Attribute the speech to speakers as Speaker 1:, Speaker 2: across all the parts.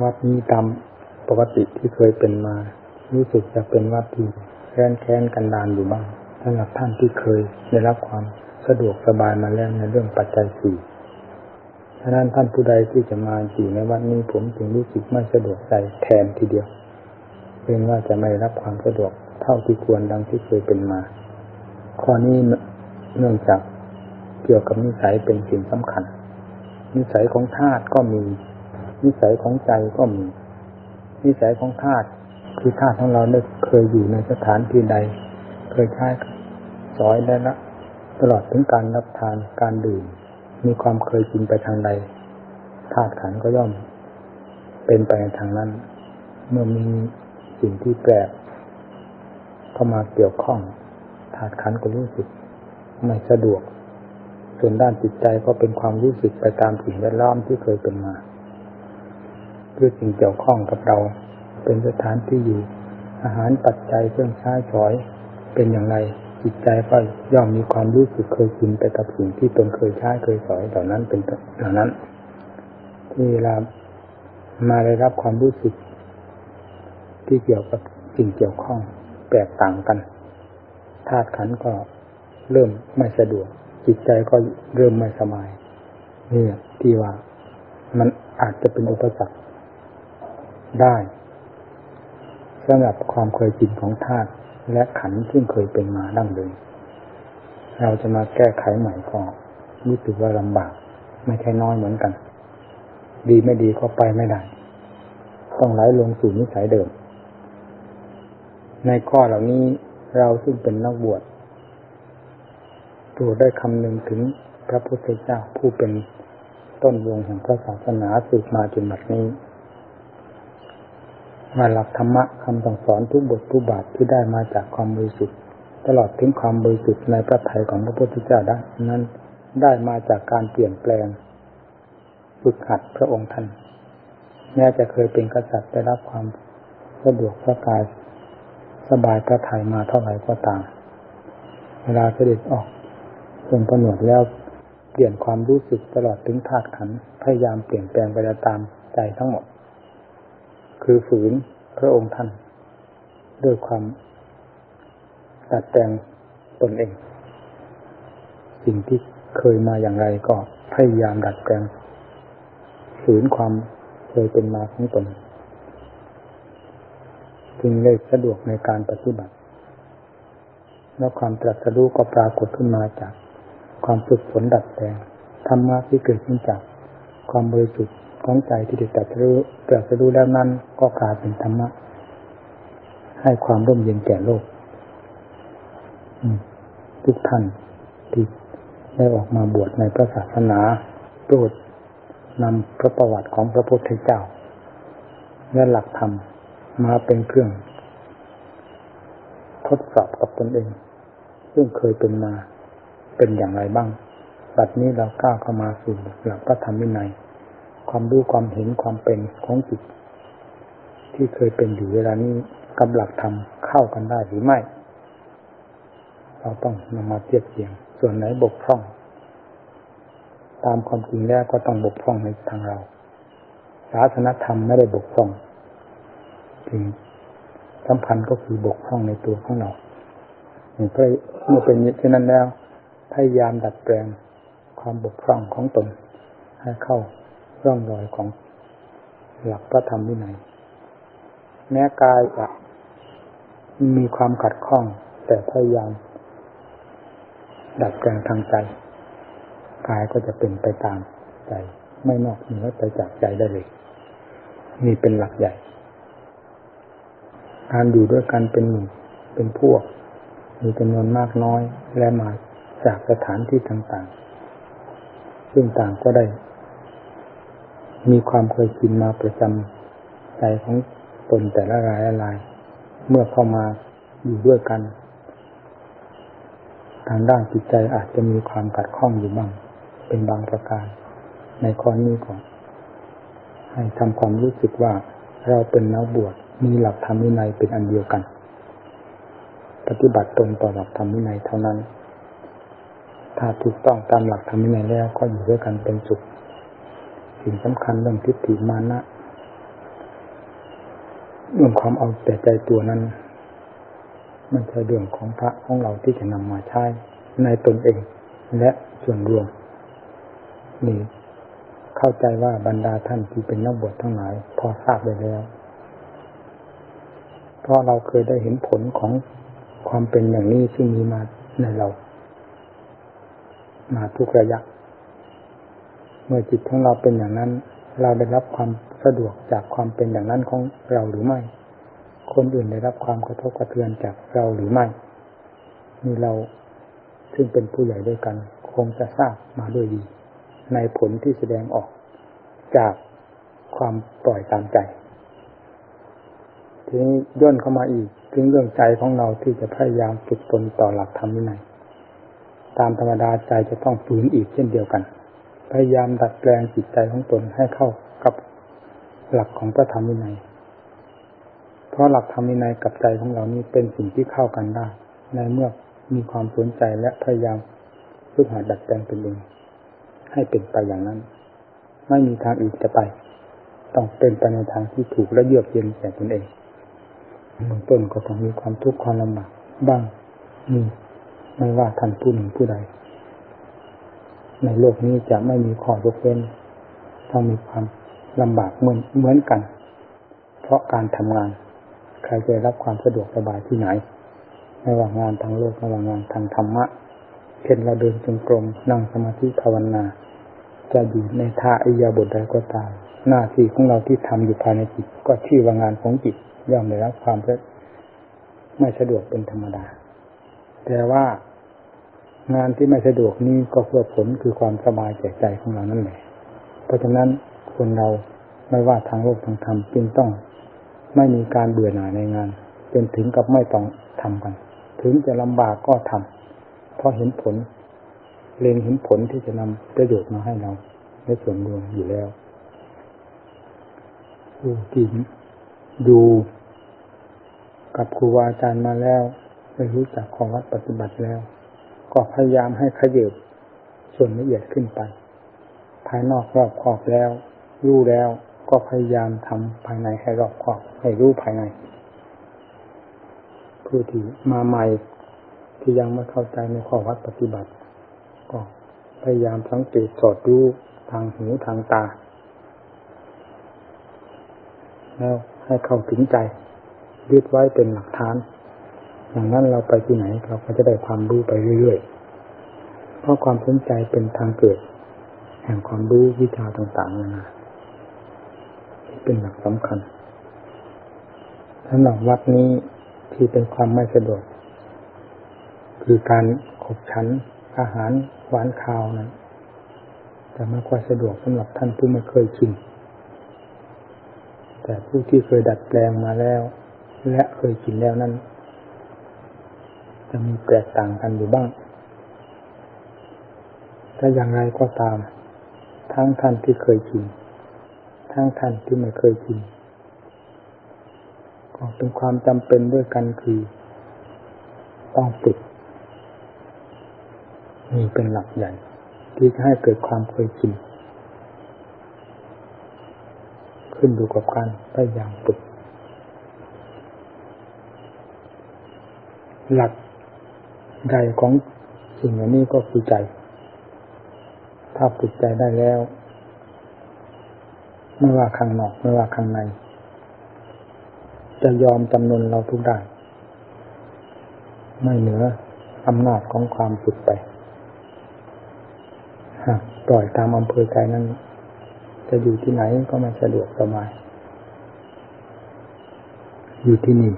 Speaker 1: วัดนี้ตามปกติที่เคยเป็นมา รู้สึกจะเป็นวัดที่แค้นแค้นกันดานอยู่บ้างสำหรับท่านที่เคยได้รับความสะดวกสบายมาแล้วในเรื่องปัจจัยสี่ฉะนั้นท่านผู้ใดที่จะมาอยู่ในวัดนี้ผมจึงรู้สึกไม่สะดวกใจแทนทีเดียวเป็นว่าจะไม่รับความสะดวกเท่าที่ควรดังที่เคยเป็นมา ข้อนี้เนื่องจากเกี่ยวกับนิสัยเป็นสิ่งสำคัญ นิสัยของธาตุก็มี นิสัยของใจก็มี นิสัยของธาตุคือธาตุของเราได้เคยอยู่ในสถานที่ใด เคยใช้สอยได้ละตลอดถึงการรับทานการดื่ม มีความเคยกินไปทางใดธาตุขันก็ย่อม เป็นไปในทางนั้น เมื่อมีสิ่งที่แปลกเข้ามาเกี่ยวข้องธาตุขันก็รู้สึกไม่สะดวก ส่วนด้านจิตใจก็เป็นความรู้สึกไปตามสิ่งแวดล้อมที่เคยเป็นมา คือสิ่งเกี่ยวข้องกับเรา เป็นสถานที่อยู่ อาหารปัจจัยเครื่องใช้สอย เป็นอย่างไรจิตใจก็ย่อมมีความรู้สึกเคยกินไปกับสิ่งที่ตนเคยใช้เคยสอยเหล่านั้นเป็นเหล่านั้น ที่เวลามาได้รับความรู้สึก ที่เกี่ยวกับสิ่งเกี่ยวข้องแตกต่างกันธาตุขันก็เริ่มไม่สะดวก จิตใจก็เริ่มไม่สบายนี่ที่ว่ามันอาจจะเป็นอุปสรรค ได้สำหรับความเคยชินของธาตุและขันที่เคยเป็นมาดั้งเดิมเราจะมาแก้ไขใหม่ก็รู้สึกว่าลำบาก ไม่ใช่น้อยเหมือนกัน ดีไม่ดีก็ไปไม่ได้ ต้องไหลลงสู่นิสัยเดิม ในข้อเหล่านี้เราซึ่งเป็นนักบวชตัวได้คำนึงถึงพระพุทธเจ้าผู้เป็นต้นวงแห่งพระศาสนาสืบมาจนบัดนี้ มาหลักธรรมะคำสั่งสอนทุกบททุกบาทที่ได้มาจากความบริสุทธิ์ตลอดถึงความบริสุทธิ์ในพระทัยของพระพุทธเจ้าได้นั้นได้มาจากการเปลี่ยนแปลงฝึกหัดพระองค์ท่านแม้จะเคยเป็นกษัตริย์ได้รับความสะดวกพระกายสบายพระทัยมาเท่าไหร่ก็ตาม เวลาเสด็จออกทรงผนวดแล้วเปลี่ยนความรู้สึกตลอดถึงธาตุขันพยายามเปลี่ยนแปลงไปตามใจทั้งหมด คือฝืนพระองค์ท่านด้วยความตัดแต่งตนเอง สิ่งที่เคยมาอย่างไรก็พยายามดัดแปลงฝืนความเคยเป็นมาของตนจึงเลยสะดวกในการปฏิบัติ แล้วความตรัสรู้ก็ปรากฏขึ้นมาจาก ความฝึกฝนดัดแปลงธรรมะที่เกิดขึ้นจาก ความบริสุทธิ์ ของใจที่ได้ตรัสรู้ตรัสรู้แล้วนั้นก็กลายเป็นธรรมะ ให้ความร่มเย็นแก่โลกทุกท่านที่ได้ออกมาบวชในพระศาสนาโปรดนำพระประวัติของพระพุทธเจ้า และหลักธรรมมาเป็นเครื่อง ทดสอบกับตนเอง ซึ่งเคยเป็นมาเป็นอย่างไรบ้างบัดนี้เราก้าวเข้ามาสู่หลักพระธรรมวินัย ความรู้ความเห็นความเป็นของจิตที่เคยเป็นอยู่เวลานี้กับหลักธรรมเข้ากันได้หรือไม่ เราต้องนำมาเทียบเทียง ส่วนไหนบกพร่อง ตามความจริงแล้วก็ต้องบกพร่องในทางเรา ศาสนธรรมไม่ได้บกพร่องสิ่งสำคัญก็คือบกพร่องในตัวของเราเมื่อเป็นเช่นนั้นแล้ว พยายามดัดแปลงความบกพร่องของตนให้เข้า ร่องรอยของหลักพระธรรมวินัยแม้กายจะมีความขัดข้อง แต่พยายาม ดัดแปลงทางใจ กายก็จะเป็นไปตามใจ ไม่นอกเหนือไปจากใจได้เลยนี่เป็นหลักใหญ่ การอยู่ด้วยกันเป็นหมู่เป็นพวก มีจำนวนมากน้อยและมาจากสถานที่ต่างๆ ซึ่งต่างก็ได้ มีความเคยชินมาประจำใจของตนแต่ละรายละราย เมื่อเข้ามาอยู่ด้วยกัน ทางด้านจิตใจอาจจะมีความกัดข้องอยู่บ้าง เป็นบางประการ ในข้อนี้ก่อนให้ทำความรู้สึกว่าเราเป็นนักบวชมีหลักธรรมวินัยเป็นอันเดียวกัน ปฏิบัติตรงต่อหลักธรรมวินัยเท่านั้น ถ้าถูกต้องตามหลักธรรมวินัยแล้วก็อยู่ด้วยกันเป็นสุข สิ่งสำคัญเรื่องทิฏฐิมานะเรื่องความเอาแต่ใจตัวนั้นม่ใช่เรื่องของพระของเราที่จะนำมาใช้ในตนเอง และส่วนรวม นี่ เข้าใจว่าบรรดาท่านที่เป็นนักบวชทั้งหลาย พอทราบไปแล้ว เพราะเราเคยได้เห็นผลของความเป็นอย่างนี้ซึ่งมีมาในเรา มาทุกระยะ มื่อจิตของเราเป็นอย่างนั้น เราได้รับความสะดวกจากความเป็นอย่างนั้นของเราหรือไม่ คนอื่นได้รับความกระทบกระเทือนจากเราหรือไม่นี่เราซึ่งเป็นผู้ใหญ่ด้วยกัน คงจะทราบมาด้วยดี ในผลที่แสดงออกจากความปล่อยตามใจ ทีนี้ย่นเข้ามาอีกถึงเรื่องใจของเราที่จะพยายามฝึกตนต่อหลักธรรมวินัยตามธรรมดาใจจะต้องฝืนอีกเช่นเดียวกัน พยายามดัดแปลงจิตใจของตนให้เข้ากับหลักของพระธรรมวินัย เพราะหลักธรรมวินัยกับใจของเรานี้เป็นสิ่งที่เข้ากันได้ ในเมื่อมีความสนใจและพยายามฝึกหาดัดแปลงตนเองให้เป็นไปอย่างนั้น ไม่มีทางอื่นจะไป ต้องเป็นไปในทางที่ถูกและเยือกเย็นแก่ตนเองเบื้องต้นก็ต้องมีความทุกข์ความลำบากบ้างมีไม่ว่าท่านผู้หนึ่งผู้ใด ในโลกนี้จะไม่มีข้อยกเว้นต้องมีความลำบากเหมือนเหมือนกัน เพราะการทำงาน ใครจะรับความสะดวกสบายที่ไหนไม่ว่างานทางโลกไม่ว่างานทางธรรมะเช่นเราเดินจงกรมนั่งสมาธิภาวนา จะอยู่ในท่าอิยาบทใดก็ตามหน้าที่ของเราที่ทำอยู่ภายในจิต ก็ชื่อว่างานของจิตย่อมได้รับความไม่สะดวกเป็นธรรมดา แต่ว่า งานที่ไม่สะดวกนี้ก็เพื่อผลคือความสบายใจใจของเรานั่นแหละ เพราะฉะนั้นคนเราไม่ว่าทางโลกทางธรรมจึงต้อง ไม่มีการเบื่อหน่ายในงานจนถึงกับไม่ต้องทำกัน ถึงจะลำบากก็ทำเพราะเห็นผลเล็งเห็นผลที่จะนำประโยชน์มาให้เราในส่วนรวมอยู่แล้วผู้ที่ดูกับครูบาอาจารย์มาแล้วได้รู้จักของวัดปฏิบัติแล้ว ก็พยายามให้ขยืบส่วนละเอียดขึ้นไป ภายนอกรอบขอบแล้ว รู้แล้วก็พยายามทำภายในให้รอบขอบให้รู้ภายใน ผู้ที่มาใหม่ที่ยังไม่เข้าใจในข้อวัดปฏิบัติ ก็พยายามสังเกตสอดรู้ทางหูทางตา แล้วให้เข้าถึงใจยึดไว้เป็นหลักฐาน อย่างนั้นเราไปที่ไหนเราก็จะได้ความรู้ไปเรื่อยๆ เพราะความสนใจเป็นทางเกิด แห่งความรู้วิชาต่างๆนานาเป็นหลักสำคัญสำหรับวัดนี้ที่เป็นความไม่สะดวก คือการขบฉันอาหารหวานคาวนั้นแต่ไม่ค่อยสะดวกสำหรับท่านผู้ไม่เคยชินแต่ผู้ที่เคยดัดแปลงมาแล้ว และเคยกินแล้วนั้น จะมีแตกต่างกันอยู่บ้างถ้าอย่างไรก็ตาม ทั้งท่านที่เคยกิน ทั้งท่านที่ไม่เคยกิน ก็เป็นความจำเป็นด้วยกันคือ ต้องฝึกนี่เป็นหลักใหญ่ ที่จะให้เกิดความเคยชินขึ้นอยู่กับการพยายามฝึก หลัก ใหญ่ของสิ่งเหล่านี้ก็คือใจ ถ้าฝึกใจได้แล้ว ไม่ว่าข้างนอกไม่ว่าข้างใน จะยอมจำนนเราทุกได้ไม่เหนืออำนาจของความฝึกไปปล่อยตามอำเภอใจนั้น จะอยู่ที่ไหนก็ไม่สะดวกสบาย อยู่ที่นี่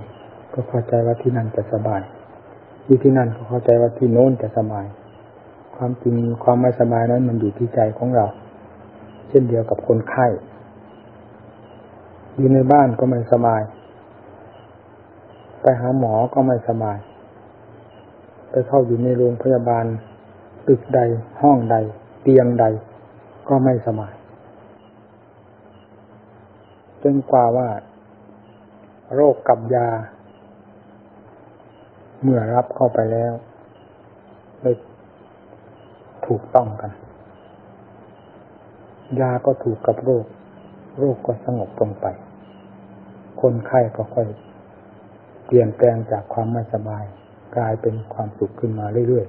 Speaker 1: ก็เข้าใจว่าที่นั่นจะสบาย อยู่ที่นั่นก็เข้าใจว่าที่โน้นจะสบาย ความจริงความไม่สบายนั้นมันอยู่ที่ใจของเรา เช่นเดียวกับคนไข้อยู่ในบ้านก็ไม่สบาย ไปหาหมอก็ไม่สบาย ไปเข้าอยู่ในโรงพยาบาลตึกใด ห้องใด เตียงใด ก็ไม่สบายจนกว่าว่า โรคกับยา เมื่อรับเข้าไปแล้วเลยถูกต้องกัน ยาก็ถูกกับโรค โรคก็สงบลงไป คนไข้ก็ค่อยเปลี่ยนแปลงจากความไม่สบาย กลายเป็นความสุขขึ้นมาเรื่อย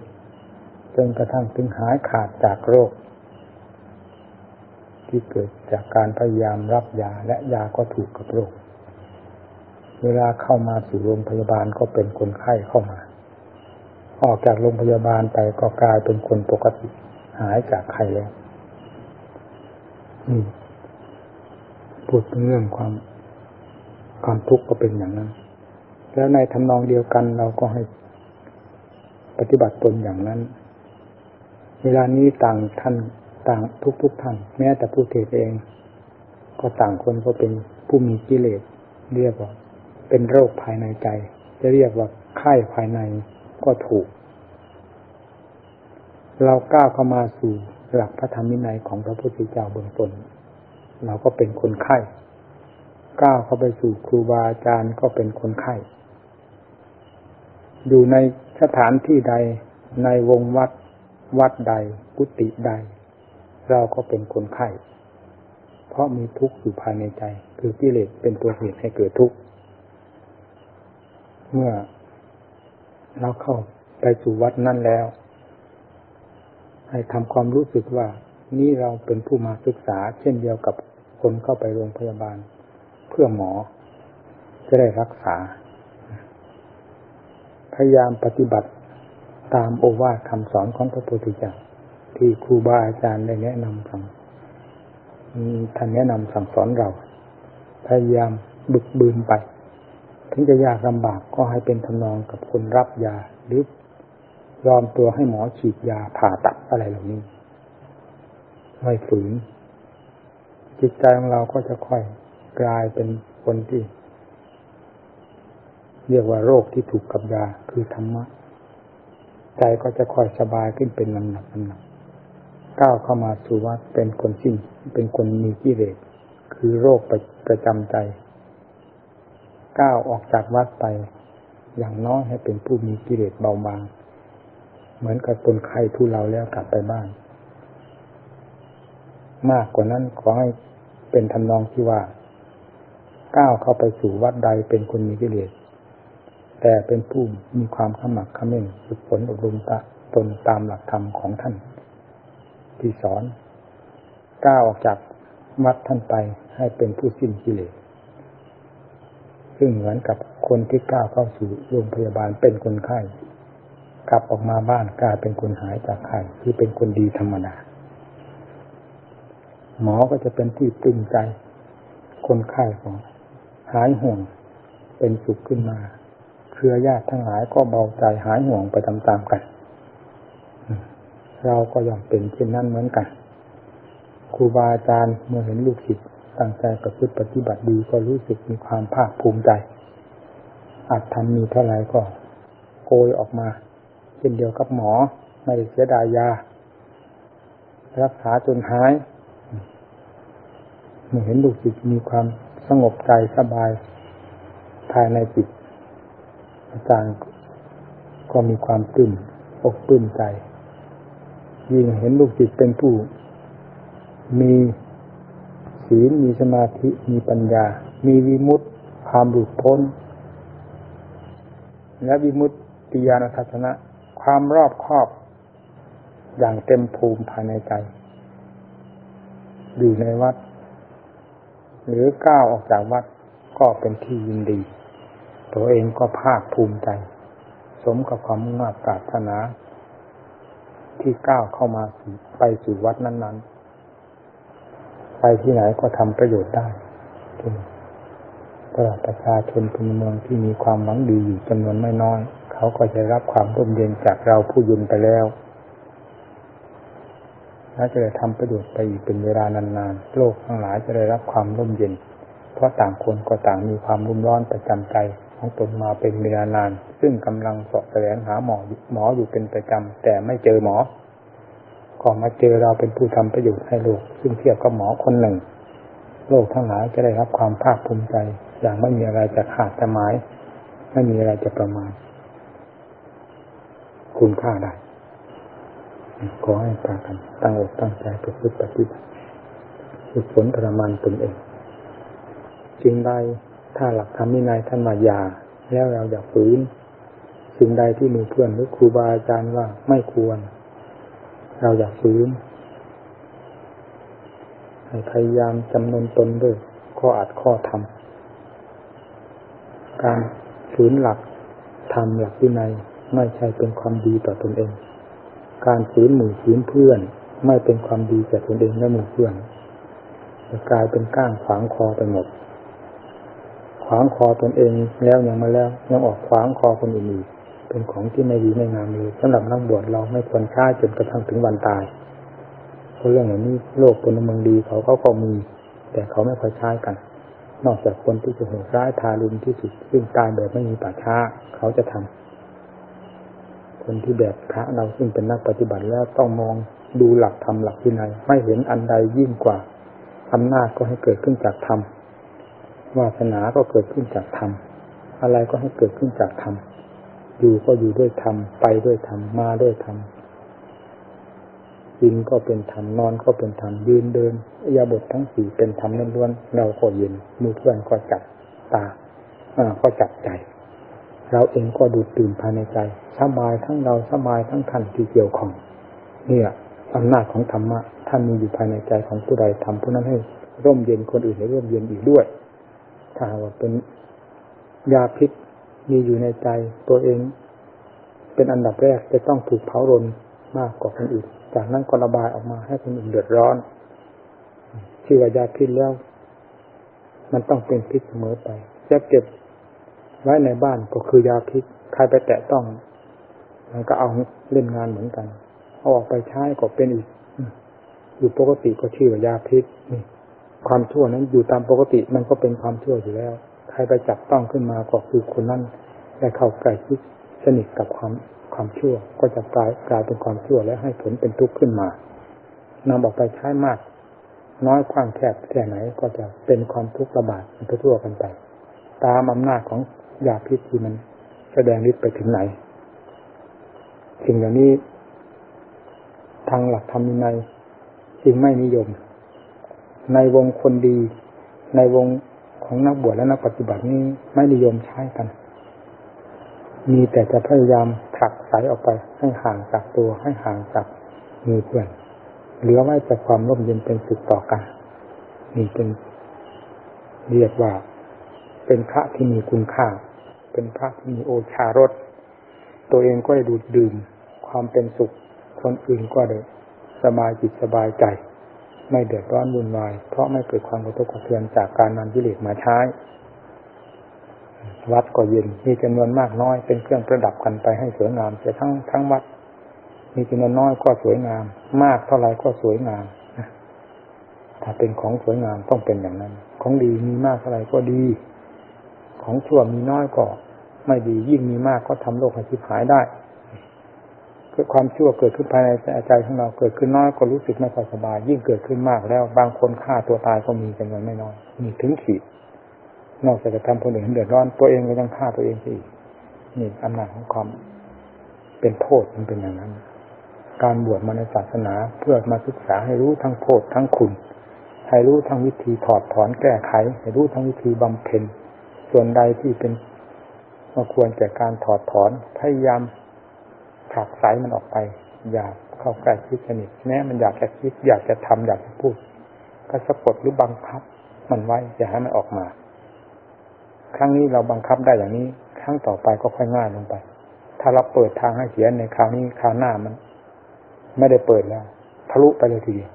Speaker 1: ๆจนกระทั่งถึงหายขาดจากโรค ที่เกิดจากการพยายามรับยาและยาก็ถูกกับโรค เวลาเข้ามาสู่โรงพยาบาลก็เป็นคนไข้เข้ามา ออกจากโรงพยาบาลไปก็กลายเป็นคนปกติ หายจากไข้แล้วนี่พูดเรื่องความ ความทุกข์ก็เป็นอย่างนั้น แล้วในทำนองเดียวกันเราก็ให้ปฏิบัติตนอย่างนั้น เวลานี้ต่างท่านต่างทุกทุกท่าน แม้แต่ผู้เทศเอง ก็ต่างคนก็เป็นผู้มีกิเลสเรียกว่า เป็นโรคภายในใจ จะเรียกว่าไข้ภายในก็ถูก เราก้าวเข้ามาสู่หลักพระธรรมวินัยของพระพุทธเจ้าเบื้องต้นเราก็เป็นคนไข้ก้าวเข้าไปสู่ครูบาอาจารย์ก็เป็นคนไข้อยู่ในสถานที่ใดในวงวัดวัดใดกุฏิใด เราก็เป็นคนไข้เพราะมีทุกข์อยู่ภายในใจ คือกิเลสเป็นตัวเหตุให้เกิดทุกข์ เมื่อเราเข้าไปสู่วัดนั่นแล้ว ให้ทำความรู้สึกว่า นี่เราเป็นผู้มาศึกษา เช่นเดียวกับคนเข้าไปโรงพยาบาล เพื่อหมอ จะได้รักษา พยายามปฏิบัติตามโอวาทคำสอนของพระโพธเจ้าที่ครูบาอาจารย์ได้แนะนำสั่งท่านแนะนำสั่งสอนเรา พยายามบึกบืนไป ถึงจะยากลำบากก็ให้เป็นทำนองกับคนรับยาหรือยอมตัวให้หมอฉีดยาผ่าตัดอะไรเหล่านี้ไม่ฝืน จิตใจของเราก็จะค่อยกลายเป็นคนที่ เรียกว่าโรคที่ถูกกับยาคือธรรมะ ใจก็จะค่อยสบายขึ้นเป็นลำดับลำดับก้าวเข้ามาสู่วัดเป็นคนสิ้นเป็นคนมีกิเลสคือโรคประประจำใจ ก้าวออกจากวัดไป อย่างน้อยให้เป็นผู้มีกิเลสเบาบาง เหมือนกับคนไข้ทุเราแล้วกลับไปบ้าน มากกว่านั้นขอให้เป็นทำนองที่ว่า ก้าวเข้าไปสู่วัดใดเป็นคนมีกิเลสแต่เป็นผู้มีความขมักขม้นฝึกฝนอบรมตนตามหลักธรรมของท่าน ที่สอนก้าวออกจากวัดท่านไปให้เป็นผู้สิ้นกิเลส ซึ่งเหมือนกับคนที่ก้าวเข้าสู่โรงพยาบาลเป็นคนไข้กลับออกมาบ้านกลายเป็นคนหายจากไข้ที่เป็นคนดีธรรมดา หมอก็จะเป็นที่ตึงใจ คนไข้ของหายห่วงเป็นสุขขึ้นมาเครือญาติทั้งหลายก็เบาใจหายห่วงไปตามๆกัน เราก็ย่อมเป็นเช่นนั้นเหมือนกันครูบาอาจารย์เมื่อเห็นลูกศิษย์ ตั้งใจประพฤติปฏิบัติดีก็รู้สึกมีความภาคภูมิใจอาจทำมีเท่าไหร่ก็โกยออกมา เช่นเดียวกับหมอไม่เสียดายยา รักษาจนหายเมื่อเห็นลูกศิษย์มีความสงบใจสบายภายในจิต อาจารย์ก็มีความตื่นอกตื่นใจ ยิ่งเห็นลูกศิษย์เป็นผู้มี ศีลมีสมาธิมีปัญญา มีวิมุตติความหลุดพ้น และวิมุตติญาณทัศนะ ความรอบครอบ อย่างเต็มภูมิภายในใจ อยู่ในวัด หรือก้าวออกจากวัดก็เป็นที่ยินดี ตัวเองก็ภาคภูมิใจ สมกับความมุ่งมั่นปรารถนา ที่ก้าวเข้ามาไปสู่วัดนั้น ๆ ไปที่ไหนก็ทำประโยชน์ได้ตลอดประชาชนพลเมืองที่มีความหวังดีอยู่จำนวนไม่น้อย เขาก็จะรับความร่มเย็นจากเราผู้ยุนไปแล้วและจะได้ทำประโยชน์ไปอีกเป็นเวลานานๆ โลกทั้งหลายจะได้รับความร่มเย็น เพราะต่างคนก็ต่างมีความรุ่มร้อนประจำใจของตนมาเป็นเวลานาน ซึ่งกำลังสอบแสวงหาหมอหมออยู่เป็นประจำแต่ไม่เจอหมอ ก็มาเจอเราเป็นผู้ทำประโยชน์ให้โลก ซึ่งเทียบกับหมอคนหนึ่ง โลกทั้งหลายจะได้รับความภาคภูมิใจ อย่างไม่มีอะไรจะขาดจะหมาย ไม่มีอะไรจะประมาณ คุณค่าได้ขอให้พากันตั้งอกตั้งใจประพฤติปฏิบัติฝึกฝนทรมานตนเองจึงใดถ้าหลักธรรมวินัยท่านมายา แล้วเราอย่าฝืนสิ่งใดที่มือเพื่อนหรือครูบาอาจารย์ว่าไม่ควร เราอย่าฝืนให้พยายามจำนนตนด้วยข้ออัดข้อทำการฝืนหลักธรรมหลักวินัยไม่ใช่เป็นความดีต่อตนเอง การฝืนหมู่ฝืนเพื่อน ไม่เป็นความดีแก่ตนเองและหมู่เพื่อนจะกลายเป็นก้างขวางคอไปหมด ขวางคอตนเองแล้วยังมาแล้วยังออกขวางคอคนอื่นอีก เป็นของที่ไม่ดีไม่งามเลยสำหรับนักบวชเราไม่ควรฆ่าจนกระทั่งถึงวันตายเพราะเรื่องอย่างนี้โลกพลเมืองดีเขาเขาก็มี แต่เขาไม่ค่อยใช้กัน นอกจากคนที่จะโหดร้ายทารุณที่สุดซึ่งตายแบบไม่มีป่าช้าเขาจะทำคนที่แบบพระเราซึ่งเป็นนักปฏิบัติแล้วต้องมองดูหลักธรรมหลักวินัยไม่เห็นอันใดยิ่งกว่าอำนาจก็ให้เกิดขึ้นจากธรรมวาสนาก็เกิดขึ้นจากธรรมอะไรก็ให้เกิดขึ้นจากธรรม อยู่ก็อยู่ด้วยธรรม ไปด้วยธรรม มาด้วยธรรม กินก็เป็นธรรม นอนก็เป็นธรรม ยืนเดินยาบททั้งสี่เป็นธรรมล้วนๆ เราก็เย็นมือเพื่อนก็จับตาอ่าก็จับใจ เราเองก็ดูตื่นภายในใจ สบายทั้งเราสบายทั้งท่านที่เกี่ยวของ เนี่ยอำนาจของธรรมะท่านมีอยู่ภายในใจของผู้ใดทำผู้นั้นให้ร่มเย็นคนอื่นให้ร่มเย็นอีกด้วย ถ้าว่าเป็นยาพิษ มีอยู่ในใจตัวเอง เป็นอันดับแรกจะต้องถูกเผารนมากกว่าคนอื่น จากนั้นก็ระบายออกมาให้คนอื่นเดือดร้อนชื่อว่ายาพิษแล้ว มันต้องเป็นพิษเสมอไปจะเก็บไว้ในบ้านก็คือยาพิษใครไปแตะต้อง มันก็เอาเล่นงานเหมือนกันเอาออกไปใช้ก็เป็นอีกอยู่ปกติก็ชื่อว่ายาพิษความชั่วนั้นอยู่ตามปกติมันก็เป็นความชั่วอยู่แล้ว ครไปจับต้องขึ้นมาก็คือคนนั้นได้เข้าใกล้ชิดสนิทกับความความชั่ว ก็จะกลายกลายเป็นความชั่วและให้ผลเป็นทุกข์ขึ้นมานำออกไปใช้มาก น้อยความแคบแค่ไหนก็จะเป็นความทุกข์ระบาดทั่วกันไป ตามอำนาจของยาพิษที่มันแสดงฤทธิ์ไปถึงไหนสิ่งเหล่านี้ ทางหลักธรรมในจึงไม่นิยม ในวงคนดี ในวง ของนักบวชและนักปฏิบัตินี้ไม่นิยมใช้กัน มีแต่จะพยายามผลักไสออกไปให้ห่างจากตัวให้ห่างจากมือเพื่อนเหลือไว้แต่ความร่มเย็นเป็นสุขต่อกันนี่เป็นเรียกว่า เป็นพระที่มีคุณค่า เป็นพระที่มีโอชารสตัวเองก็ได้ดูดดื่ม ความเป็นสุข คนอื่นก็ได้สบายจิตสบายใจ ไม่เดือดร้อนวุ่นวาย เพราะไม่เกิดความกระทบกระเทือนจากการนำกิเลสมาใช้ วัดก็เย็นมีจำนวนมากน้อยเป็นเครื่องประดับกันไปให้สวยงามแต่ทั้งทั้งวัด มีจำนวนน้อยก็สวยงาม มากเท่าไรก็สวยงามถ้าเป็นของสวยงามต้องเป็นอย่างนั้น ของดีมีมากเท่าไรก็ดี ของชั่วมีน้อยก็ไม่ดียิ่งมีมากก็ทำโลกให้ชิบหายได้ คือความชั่วเกิดขึ้นภายในใจของเราเกิดขึ้นน้อยก็รู้สึกไม่ค่อสบาย ยิ่งเกิดขึ้นมากแล้ว บางคนฆ่าตัวตายก็มีจำนวนไม่น้อยมีถึงขีดนอกจากจะทำคนอื่นเดือดร้อนตัวเองก็ยังฆ่าตัวเองอีกนี่อำนาจของความเป็นโทษมันเป็นอย่างนั้น การบวชมาในศาสนาเพื่อมาศึกษาให้รู้ทั้งโทษทั้งคุณให้รู้ทั้งวิธีถอดถอนแก้ไข ให้รู้ทั้งวิธีบำเพ็ญส่วนใดที่เป็นมาควรแก่การถอดถอนพยายาม ผลักไสมันออกไป อยากเข้าใกล้คิดสนิทแม้มันอยากจะคิดอยากจะทำอยากจะพูด ก็สะกดหรือบังคับ มันไว้อย่าให้มันออกมา ครั้งนี้เราบังคับได้อย่างนี้ ครั้งต่อไปก็ค่อยง่ายลงไป ถ้าเราเปิดทางให้เขียในคราวนี้คราวหน้ามัน ไม่ได้เปิดแล้วทะลุไปเลยทีเดียว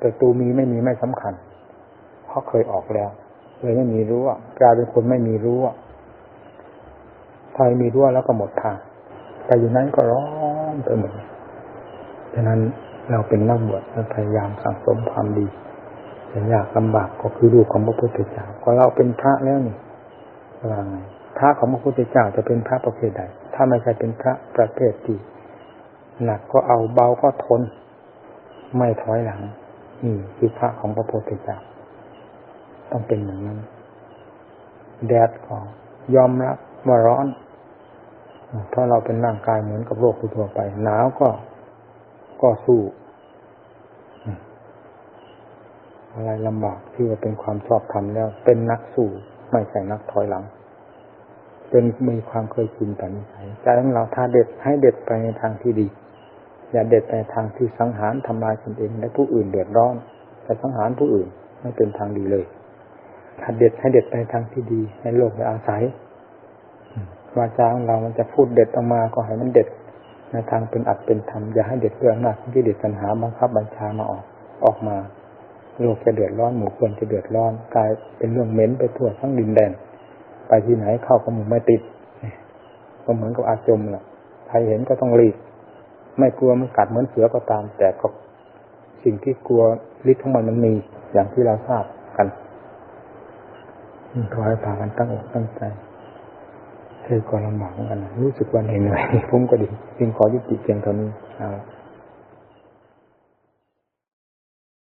Speaker 1: ประตูมีไม่มีไม่สำคัญเพราะเคยออกแล้วเลยไม่มีรู้ว่ากลายเป็นคนไม่มีรู้ว่าถ้ามีรู้แล้วก็หมดทาง ไปอยู่นั้นก็ร้อนไปหมดฉะนั้นเราเป็นนักบวชเราพยายามสั่งสมความดีแต่ยากลำบากก็คือลูกของพระพุทธเจ้าก็เราเป็นพระแล้วนี่ว่าไงพระของพระพุทธเจ้าจะเป็นพระประเภทใด ถ้าไม่ใช่เป็นพระประเภทที่หนักก็เอาเบาก็ทน ไม่ถอยหลังนี่คือพระของพระพุทธเจ้าต้องเป็นอย่างนั้น แดดก็ยอมรับว่าร้อน เพราะเราเป็นร่างกายเหมือนกับโลกทั่วไป หนาวก็ก็สู้ อะไรลำบากที่ว่าเป็นความชอบธรรมแล้ว เป็นนักสู้ไม่ใช่นักถอยหลังเป็นมีความเคยชินแต่นิสัยใจของเราถ้าเด็ดให้เด็ดไปในทางที่ดี อย่าเด็ดไปทางที่สังหารทำลายตนเองและผู้อื่นเดือดร้อนแต่สังหารผู้อื่นไม่เป็นทางดีเลย ถ้าเด็ดให้เด็ดไปทางที่ดี ให้โลกได้อาศัย วาจาของเรา มันจะพูดเด็ดออกมาก็ให้มันเด็ดในทางเป็นอัดเป็นธรรมอย่าให้เด็ดเรื่องหนักที่เด็ดปัญหาบังคับบัญชามาออกออกมา โลกจะเดือดร้อนหมู่คนจะเดือดร้อนกลายเป็นเรื่องเหม็นไปทั่วทั้งดินแดน ไปที่ไหนเข้าก็มู่ไม่ติดก็เหมือนกับอาจมแหละใครเห็นก็ต้องรีบไม่กลัวมันกัดเหมือนเสือก็ตาม แต่ก็สิ่งที่กลัวฤทธิ์ของมันมันมีอย่างที่เราทราบกันขอให้พากันตั้งอกตั้งใจ เคยก็ลำบากเหมือนกัน รู้สึกว่าเหนื่อยๆพุ่มก็ดีจึงขอยุติเพียงเท่านี้เอา